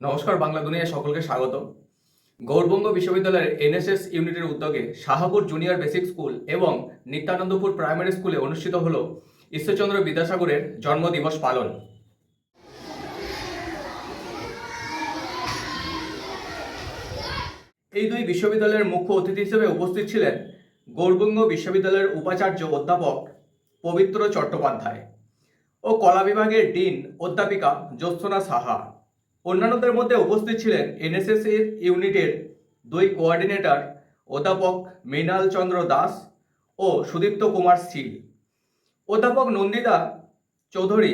নমস্কার, বাংলা দুনিয়ায় সকলকে স্বাগত। গৌরবঙ্গ বিশ্ববিদ্যালয়ের এনএসএস ইউনিটের উদ্যোগে শাহাপুর জুনিয়র বেসিক স্কুল এবং নিত্যানন্দপুর প্রাইমারি স্কুলে অনুষ্ঠিত হল ঈশ্বরচন্দ্র বিদ্যাসাগরের জন্মদিবস পালন। এই দুই বিশ্ববিদ্যালয়ের মুখ্য অতিথি হিসেবে উপস্থিত ছিলেন গৌরবঙ্গ বিশ্ববিদ্যালয়ের উপাচার্য অধ্যাপক পবিত্র চট্টোপাধ্যায় ও কলা বিভাগের ডিন অধ্যাপিকা জ্যোৎস্না সাহা। অন্যান্যদের মধ্যে উপস্থিত ছিলেন এনএসএস ইউনিটের দুই কোঅর্ডিনেটর অধ্যাপক মৃণাল চন্দ্র দাস ও সুদীপ্ত কুমার শীল। অধ্যাপক নন্দিতা চৌধুরী,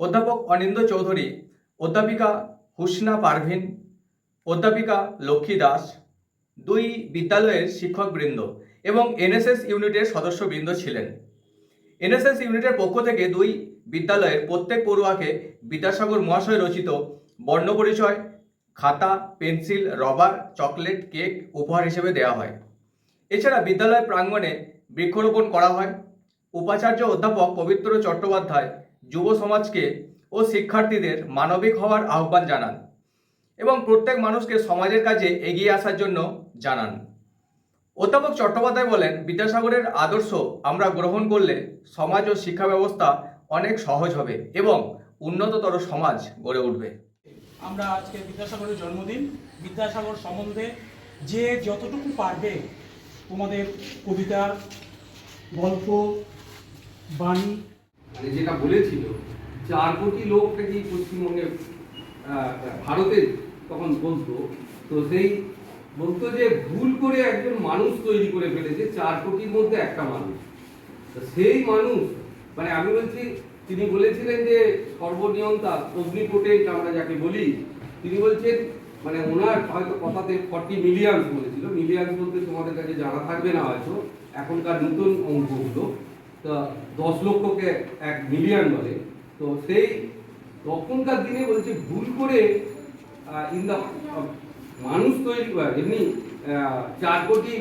অধ্যাপক অনিন্দ চৌধুরী, অধ্যাপিকা হুসনা পারভিন, অধ্যাপিকা লক্ষ্মী দাস, দুই বিদ্যালয়ের শিক্ষকবৃন্দ এবং এনএসএস ইউনিটের সদস্যবৃন্দ ছিলেন। এনএসএস ইউনিটের পক্ষ থেকে দুই বিদ্যালয়ের প্রত্যেক পড়ুয়াকে বিদ্যাসাগর মহাশয় রচিত বর্ণপরিচয় খাতা, পেন্সিল, রবার, চকলেট, কেক উপহার হিসেবে দেওয়া হয়। এছাড়া বিদ্যালয় প্রাঙ্গণে বৃক্ষরোপণ করা হয়। উপাচার্য অধ্যাপক পবিত্র চট্টোপাধ্যায় যুব সমাজকে ও শিক্ষার্থীদের মানবিক হওয়ার আহ্বান জানান এবং প্রত্যেক মানুষকে সমাজের কাজে এগিয়ে আসার জন্য জানান। অধ্যাপক চট্টোপাধ্যায় বলেন বিদ্যাসাগরের আদর্শ আমরা গ্রহণ করলে সমাজ ও শিক্ষা ব্যবস্থা অনেক সহজ হবে এবং উন্নততর সমাজ গড়ে উঠবে। আমরা আজকে বিদ্যাসাগরের জন্মদিন বিদ্যাসাগর সম্বন্ধে যে যতটুকু পারবে তোমাদের কবিতা গল্প বাণী। মানে যেটা বলেছিল চার কোটি লোক নাকি পশ্চিমবঙ্গে ভারতে তখন বলতো তো সেই বলতো যে ভুল করে একজন মানুষ তৈরি করে ফেলেছে, চার কোটির মধ্যে একটা মানুষ। সেই মানুষ মানে আমি বলছি, তিনি বলেছিলেন যে সর্বনিয়ন্তা অগ্নিপোটেন্ট আমরা যাকে বলি, তিনি বলছেন মানে ওনার হয়তো কথাতে ফর্টি মিলিয়ন্স বলেছিল। মিলিয়ন্স বলতে তোমাদের কাছে জানা থাকবে না হয়তো, এখনকার নতুন অঙ্কগুলো। তা দশ লক্ষকে এক মিলিয়ন বলে। তো সেই তখনকার দিনে বলছে, ভুল করে ইন দ্য মানুষ তৈরি করা এমনি চার কোটি